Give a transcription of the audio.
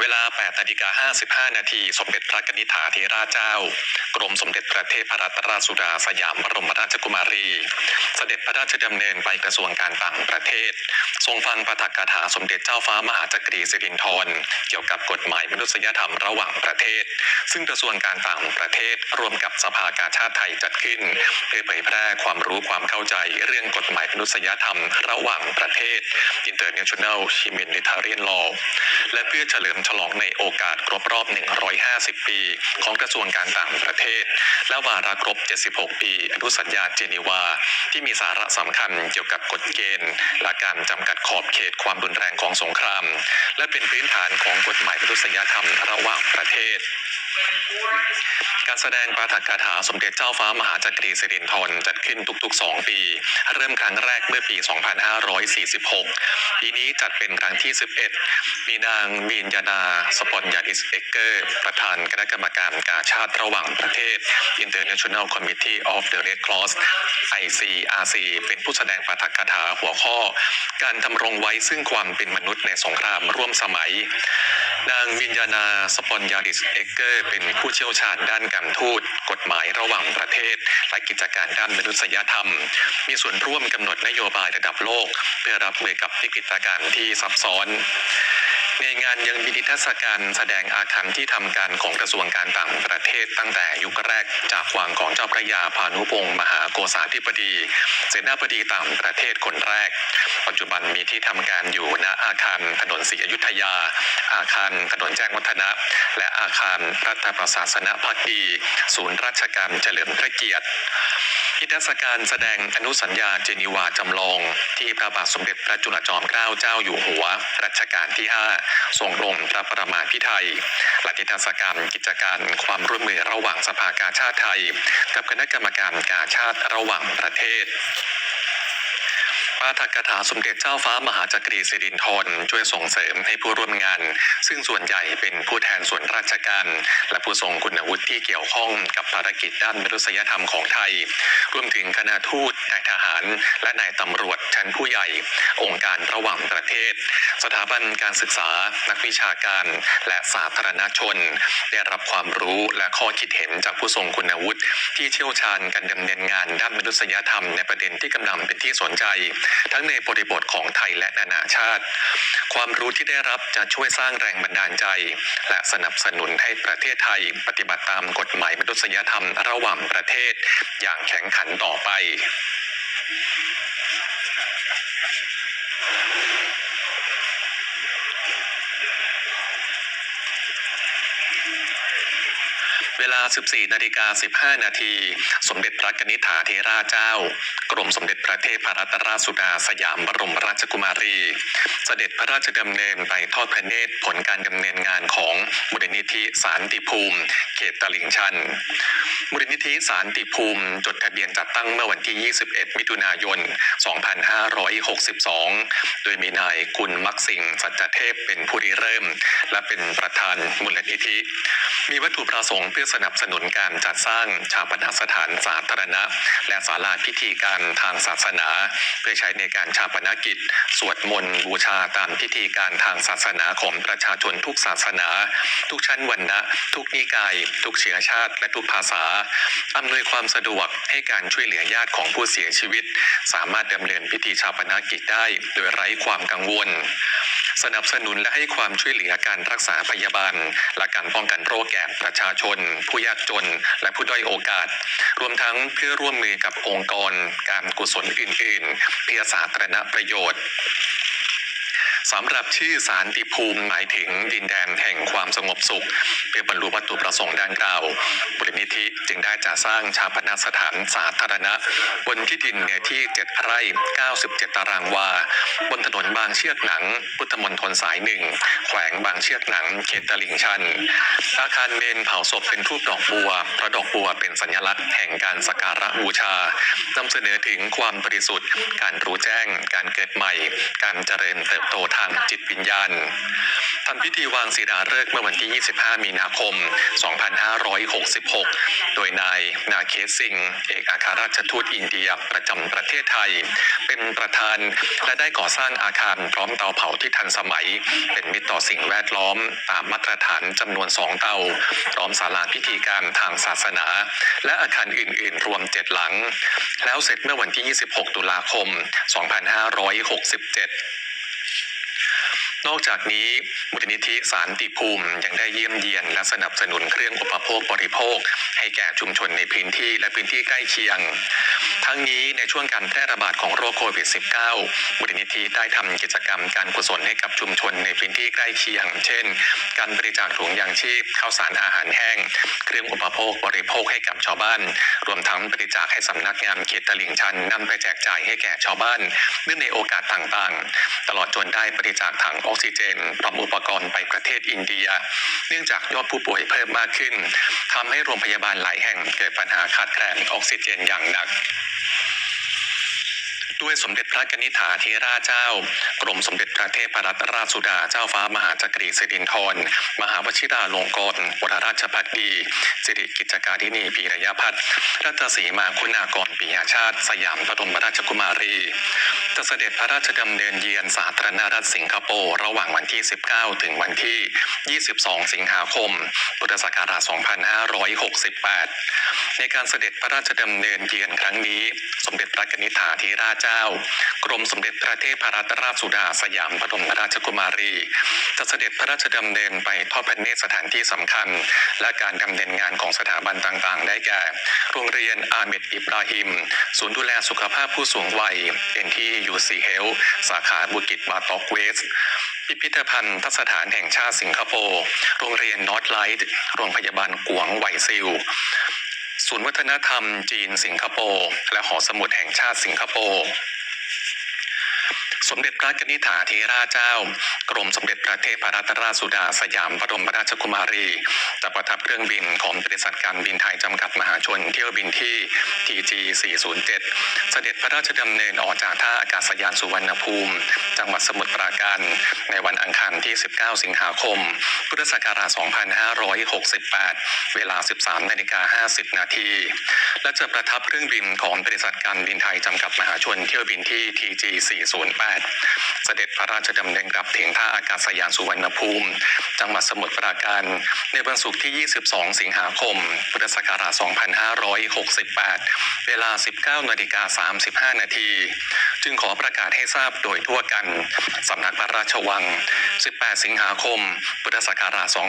เวลา8นาฬิกา55 นาที สมเด็จพระกนิษฐาธิราเจ้า กรมสมเด็จพระเทพรัตนราชสุดาสยามบรมราชกุมารี เสด็จพระราชดำเนินไปกระทรวงการต่างประเทศ ทรงฟังปาฐกถาสมเด็จเจ้าฟ้ามหาจักรีสิรินธรเกี่ยวกับกฎหมายมนุษยธรรมระหว่างประเทศ ซึ่งกระทรวงการต่างประเทศร่วมกับสภากาชาติไทยจัดขึ้น เพื่อเผยแพร่ความรู้ความเข้าใจเรื่องกฎหมายมนุษยธรรมระหว่างประเทศ International Humanitarian Law และเพื่อเฉลิมฉลองในโอกาสครบรอบ 150 ปี ของกระทรวงการต่างประเทศ และวาระครบ 76 ปีอนุสัญญาเจนีวา ที่มีสาระสำคัญเกี่ยวกับกฎเกณฑ์ และการจำกัดขอบเขตความรุนแรงของสงคราม และเป็นพื้นฐานของกฎหมายมนุษยธรรมระหว่างประเทศ การแสดงปาฐกถาสมเด็จเจ้าฟ้ามหาจักรีสิรินธรจัดขึ้นทุกๆ 2 ปี เริ่มครั้งแรกเมื่อปี 2546 ปีนี้จัดเป็นครั้งที่ 11 มีนางมีนยานา สปอนยาดิสเอเกอร์ ประธานคณะกรรมการกาชาติระหว่างประเทศ International Committee of the Red Cross ICRC เป็นผู้แสดงปาฐกถาหัวข้อ การทำรงไว้ซึ่งความเป็นมนุษย์ในสงครามร่วมสมัย นางวิญญานาสปอนยาดิสเอเกอร์เป็นผู้เชี่ยวชาญด้านการทูต กฎหมายระหว่างประเทศ และกิจการด้านมนุษยธรรม มีส่วนร่วมกำหนดนโยบายระดับโลก เพื่อรับมือกับวิกฤตการณ์ที่ซับซ้อน ในงานยังมีนิทรรศการแสดงอาคารที่ทำการของกระทรวงการต่างประเทศตั้งแต่ยุคแรกจากวังของเจ้าพระยาพานุพงศ์มหาโกษาธิบดี เสนาบดีต่างประเทศคนแรก ปัจจุบันมีที่ทำการอยู่ณอาคารถนนศรีอยุธยา อาคารถนนแจ้งวัฒนะ และอาคารรัฐประศาสนพักดี ศูนย์ราชการเฉลิมพระเกียรติ นิทรรศการแสดงอนุสัญญาเจนีวาจำลอง ที่พระบาทสมเด็จพระจุลจอมเกล้าเจ้าอยู่หัว รัชกาลที่ 5 ทรงลงพระประมาพิไทยและนิทรรศการกิจการความร่วมมือระหว่างสภากาชาติไทย กับคณะกรรมการกาชาติระหว่างประเทศ ปาฐกถาสมเด็จเจ้าฟ้ามหาจักรีสิรินธรช่วยส่งเสริมให้ผู้ร่วมงาน ซึ่งส่วนใหญ่เป็นผู้แทนส่วนราชการ และผู้ทรงคุณวุฒิที่เกี่ยวข้องกับภารกิจด้านมนุษยธรรมของไทย รวมถึงคณะทูตนายทหาร และนายตำรวจชั้นผู้ใหญ่ องค์การระหว่างประเทศ สถาบันการศึกษา นักวิชาการ และสาธารณชน ได้รับความรู้และข้อคิดเห็นจากผู้ทรงคุณวุฒิที่เชี่ยวชาญการดำเนินงานด้านมนุษยธรรมในประเด็นที่กำลังเป็นที่สนใจทั้งในบริบทของไทยและนานาชาติ ความรู้ที่ได้รับจะช่วยสร้างแรงบันดาลใจ และสนับสนุนให้ประเทศไทย ปฏิบัติตามกฎหมายมนุษยธรรมระหว่างประเทศ อย่างแข็งขันต่อไป เวลา 14นาฬิกา15 นาที สมเด็จพระกนิษฐาธิราเจ้า กรมสมเด็จพระเทพรัตนราชสุดาสยามบรมราชกุมารี เสด็จพระราชดำเนินไปทอดพระเนตรผลการดำเนินงานของมูลนิธิสารติภูมิ เขตตลิ่งชันมูลนิธิสารติภูมิ จดทะเบียนจัดตั้งเมื่อวันที่ 21 มิถุนายน 2562 โดยมีนายกุลมักสิงห์สัจเทพเป็นผู้ริเริ่ม และเป็นประธานมูลนิธิ มีวัตถุประสงค์เพื่อสนับสนุนการจัดสร้างชาปนสถานสาธารณะ และศาลาพิธีการทางศาสนา เพื่อใช้ในการชาปนกิจ สวดมนต์บูชาตามพิธีการทางศาสนาของประชาชนทุกศาสนา ทุกชั้นวรรณะ ทุกนิกาย ทุกเชื้อชาติ และทุกภาษาอำนวยความสะดวกให้การช่วยเหลือญาติของผู้เสียชีวิต สามารถดำเนินพิธีชาปนกิจได้ โดยไร้ความกังวล สนับสนุนและให้ความช่วยเหลือการรักษาพยาบาล และการป้องกันโรคแก่ประชาชน ผู้ยากจน และผู้ด้อยโอกาส รวมทั้งเพื่อร่วมมือกับองค์กร การกุศลอื่น ๆ เพื่อสาธารณประโยชน์ สำหรับชื่อสารติภูมิหมายถึงดินแดนแห่งความสงบสุข เพื่อบรรลุวัตถุประสงค์ดังกล่าวบรินิธิจึงได้จัดสร้างชาปนสถานสาธารณะ บนที่ดินเนื้อที่ 7 ไร่ 97 ตารางวา บนถนนบางเชือกหนัง พุทธมณฑลสายหนึ่งแขวงบางเชือกหนัง เขตตลิ่งชัน อาคารเมนเผาศพเป็นรูปดอกบัวเพราะดอกบัวเป็นสัญลักษณ์แห่งการสักการะบูชานำเสนอถึงความบริสุทธิ์ การรู้แจ้ง การเกิดใหม่ การเจริญเติบโตทางจิตวิญญาณทำพิธีวางศิลาฤกษ์เมื่อวันที่ 25 มีนาคม 2566 โดยนายนาเคสิง เอกอัครราชทูตอินเดียประจำประเทศไทย เป็นประธานและได้ก่อสร้างอาคารพร้อมเตาเผาที่ทันสมัย เป็นมิตรต่อสิ่งแวดล้อม ตามมาตรฐานจำนวนสองเตา พร้อมศาลาพิธีการทางศาสนา และอาคารอื่น ๆ รวม 7 หลัง แล้วเสร็จเมื่อวันที่ 26 ตุลาคม 2567 นอกจากนี้มูลนิธิสารติภูมิยังได้เยี่ยมเยียนและสนับสนุนเครื่องอุปโภคบริโภค ให้แก่ชุมชนในพื้นที่และพื้นที่ใกล้เคียง ทั้งนี้ในช่วงการแพร่ระบาดของโรคโควิด -19 มูลนิธิได้ทำกิจกรรมการกุศลให้กับชุมชนในพื้นที่ใกล้เคียง เช่น การบริจาคถุงยางชีพข้าวสารอาหารแห้ง เครื่องอุปโภคบริโภคให้กับชาวบ้าน รวมทั้งบริจาคให้สำนักงานเขตตลิ่งชันนำไปแจกจ่ายให้แก่ชาวบ้านเนื่องในโอกาสต่างๆ ตลอดจนได้บริจาคถังออกซิเจนพร้อมอุปกรณ์ไปประเทศอินเดีย เนื่องจากยอดผู้ป่วยเพิ่มมากขึ้นทำให้โรงพยาบาลหลายแห่งเกิดปัญหาขาดแคลนออกซิเจนอย่างหนัก ด้วยสมเด็จพระกนิษฐาธิราชเจ้า กรมสมเด็จพระเทพรัตนราชสุดาเจ้าฟ้ามหาจักรีสิรินธรมหาวชิราลงกรณวรราชพักดีสิริกิจการินีปีระยะพัฒน์รัตสีมาคุณากรปิยชาติ สยามบรมราชกุมารี จะเสด็จพระราชดำเนินเยือนสาธารณรัฐสิงคโปร์ระหว่างวันที่ 19 ถึงวันที่ 22 สิงหาคม พุทธศักราช 2568 ในการเสด็จพระราชดำเนินเยือนครั้งนี้ สมเด็จพระนิษฐาธิราชเจ้า กรมสมเด็จพระเทพรัตนราชสุดาสยามบรมราชกุมารี จะเสด็จพระราชดำเนินไปทอดพระเนตรสถานที่สำคัญ และการดำเนินงานของสถาบันต่างๆ ได้แก่ โรงเรียนอาเมดอิบราฮิม ศูนย์ดูแลสุขภาพผู้สูงวัยเป็นที่ UC Health สาขาบุกิจบาตอกเวสพิพิธภัณฑ์ทสถานแห่งชาติสิงคโปร์ โรงเรียนนอตไลท์โรงพยาบาลกวงไวซิล ศูนย์วัฒนธรรมจีนสิงคโปร์ และหอสมุดแห่งชาติสิงคโปร์ สมเด็จพระกนิษฐาธิราชเจ้า กรมสมเด็จพระเทพรัตนราชสุดาสยามบรมราชกุมารีจะประทับเครื่องบินของบริษัทการบินไทยจำกัดมหาชนเที่ยวบินที่ TG 407 เสด็จพระราชดำเนินออกจากท่าอากาศยานสุวรรณภูมิ จังหวัดสมุทรปราการในวันอังคารที่ 19 สิงหาคม พุทธศักราช 2568 เวลา 13นาฬิกา50 นาที และจะประทับเครื่องบินของบริษัทการบินไทยจำกัดมหาชนเที่ยวบินที่ TG 408เสด็จพระราชดำเนินกลับถึงท่าอากาศยานสุวรรณภูมิ จังหวัดสมุทรปราการ ในวันศุกร์ที่ 22 สิงหาคม พุทธศักราช 2568 เวลา 19นาฬิกา35 นาที จึงขอประกาศให้ทราบโดยทั่วกัน สำนักพระราชวัง 18 สิงหาคม พุทธศักราช 2568